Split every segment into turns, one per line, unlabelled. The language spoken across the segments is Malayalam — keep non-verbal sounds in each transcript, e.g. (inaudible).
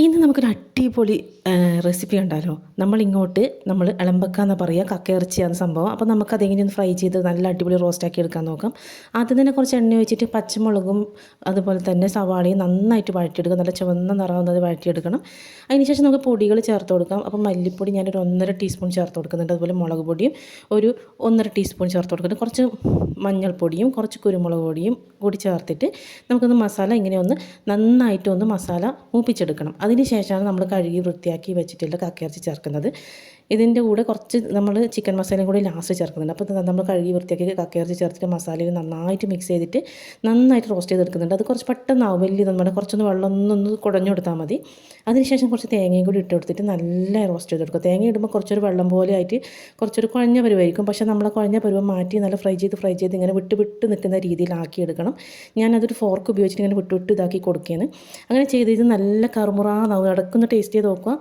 ഇന്ന് നമുക്കൊരു അടിപൊളി റെസിപ്പി ഉണ്ടല്ലോ നമ്മളിങ്ങോട്ട് നമ്മൾ ഇളമ്പക്ക എന്ന് പറയുക കക്കയിറച്ചിയാണ് സംഭവം. അപ്പോൾ നമുക്ക് ഒന്ന് ഫ്രൈ ചെയ്ത് നല്ല അടിപൊളി റോസ്റ്റാക്കി എടുക്കാൻ നോക്കാം. ആദ്യം തന്നെ കുറച്ച് എണ്ണ ഒഴിച്ചിട്ട് പച്ചമുളകും അതുപോലെ തന്നെ സവാളയും നന്നായിട്ട് വഴറ്റിയെടുക്കുക. നല്ല ചുവന്ന നിറമാകുന്നത് വഴറ്റിയെടുക്കണം. അതിനുശേഷം നമുക്ക് പൊടികൾ ചേർത്ത് കൊടുക്കാം. അപ്പോൾ മല്ലിപ്പൊടി ഞാനൊരു ഒന്നര ടീസ്പൂൺ ചേർത്ത് കൊടുക്കുന്നുണ്ട്. അതുപോലെ മുളക് പൊടിയും ഒരു ഒന്നര ടീസ്പൂൺ ചേർത്ത് കൊടുക്കുന്നുണ്ട്. കുറച്ച് മഞ്ഞൾപ്പൊടിയും കുറച്ച് കുരുമുളക് പൊടിയും കൂടി ചേർത്തിട്ട് നമുക്കൊന്ന് മസാല ഇങ്ങനെ ഒന്ന് നന്നായിട്ട് ഒന്ന് മസാല മൂപ്പിച്ചെടുക്കണം. അതിന് ശേഷമാണ് നമ്മൾ കഴുകി വൃത്തിയാക്കി വെച്ചിട്ടുള്ള കക്കയിറച്ചി ചേർക്കുന്നത്. ഇതിന്റെ കൂടെ കുറച്ച് നമ്മൾ ചിക്കൻ മസാലയും കൂടി ലാസ്റ്റ് ചേർക്കുന്നുണ്ട്. അപ്പോൾ നമ്മൾ കഴുകി വൃത്തിയാക്കി കക്കയിറച്ചി ചേർത്തിട്ട് മസാലയിൽ നന്നായിട്ട് മിക്സ് ചെയ്തിട്ട് നന്നായിട്ട് റോസ്റ്റ് ചെയ്തെടുക്കുന്നുണ്ട്. അത് കുറച്ച് പെട്ടെന്നാവും. വലിയ നമ്മുടെ കുറച്ചൊന്ന് വെള്ളം ഒന്നൊന്ന് കുടഞ്ഞു കൊടുത്താൽ മതി. അതിനുശേഷം കുറച്ച് തേങ്ങയും കൂടി ഇട്ട് കൊടുത്തിട്ട് നല്ല റോസ്റ്റ് ചെയ്തെടുക്കുക തേങ്ങ ഇടുമ്പോൾ കുറച്ചൊരു വെള്ളം പോലെ ആയിട്ട് കുറച്ചൊരു കുഴഞ്ഞ പരുവായിരിക്കും. പക്ഷേ നമ്മളെ കുഴഞ്ഞ പരുവം മാറ്റി നല്ല ഫ്രൈ ചെയ്ത് ഫ്രൈ ചെയ്ത് ഇങ്ങനെ വിട്ട് വിട്ട് നിൽക്കുന്ന രീതിയിലാക്കി എടുക്കണം. ഞാനതൊരു ഫോർക്ക് ഉപയോഗിച്ചിട്ട് ഇങ്ങനെ വിട്ട് വിട്ട് ഇതാക്കി കൊടുക്കുകയാണ്. അങ്ങനെ ചെയ്ത് ഇത് നല്ല കറുമുറാന്നാവും. ഇടക്കൊന്ന് ടേസ്റ്റ് ചെയ്ത് നോക്കുക.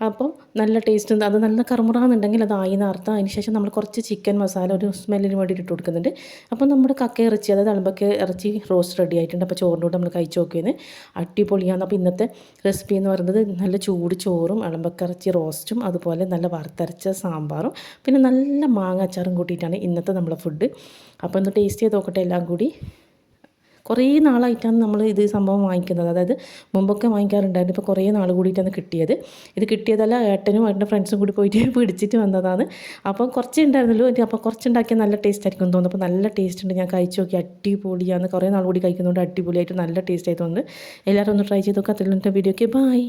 അപ്പോൾ നല്ല ടേസ്റ്റ് അത് നല്ല കറുമുറാന്നുണ്ടെങ്കിൽ അത് ആയി അതിന് ശേഷം നമ്മൾ കുറച്ച് ചിക്കൻ മസാല ഒരു സ്മെല്ലിന് വേണ്ടിയിട്ട് ഇട്ട് കൊടുക്കുന്നുണ്ട്. അപ്പോൾ നമ്മുടെ കക്ക ഇറച്ചി അതായത് അളമ്പക്ക ഇറച്ചി റോസ്റ്റ് റെഡി ആയിട്ടുണ്ട്. അപ്പോൾ ചോറിനോട് നമ്മൾ കഴിച്ച് നോക്കിയത് അടിപൊളിയാണ്. അപ്പോൾ ഇന്നത്തെ റെസിപ്പി എന്ന് പറയുന്നത് നല്ല ചൂട് ചോറും അളമ്പക്ക ഇറച്ചി റോസ്റ്റും അതുപോലെ നല്ല വറുത്തരച്ച സാമ്പാറും പിന്നെ നല്ല മാങ്ങ അച്ചാറും കൂട്ടിയിട്ടാണ് ഇന്നത്തെ നമ്മുടെ ഫുഡ് അപ്പോൾ ഒന്ന് ടേസ്റ്റ് ചെയ്ത് നോക്കട്ടെ എല്ലാം കൂടി. കുറേ നാളായിട്ടാണ് നമ്മൾ ഇത് സംഭവം വാങ്ങിക്കുന്നത്. അതായത് മുമ്പൊക്കെ വാങ്ങിക്കാറുണ്ടായിരുന്നു. ഇപ്പോൾ കുറേ നാൾ കൂടിയിട്ടാണ് കിട്ടിയത്. ഇത് കിട്ടിയതല്ല ഏട്ടനും ഏട്ടന്റെ ഫ്രണ്ട്സും കൂടി പോയിട്ട് (laughs) പിടിച്ചിട്ട് വന്നതാണ്. അപ്പം കുറച്ച് ഉണ്ടായിരുന്നല്ലോ അപ്പോൾ കുറച്ചുണ്ടാക്കിയാൽ നല്ല ടേസ്റ്റ് ആയിരിക്കും തോന്നുന്നു. അപ്പോൾ നല്ല ടേസ്റ്റ് ഉണ്ട്. ഞാൻ കഴിച്ചു നോക്കി. അടിപൊളിയാണ് കുറേ നാൾ കൂടി കഴിക്കുന്നതുകൊണ്ട് അടിപൊളിയായിട്ട് നല്ല ടേസ്റ്റ് ആയി തോന്നുന്നു. എല്ലാവരും ഒന്ന് ട്രൈ ചെയ്ത് നോക്കുക അതിലുള്ള വീഡിയോക്ക് ബൈ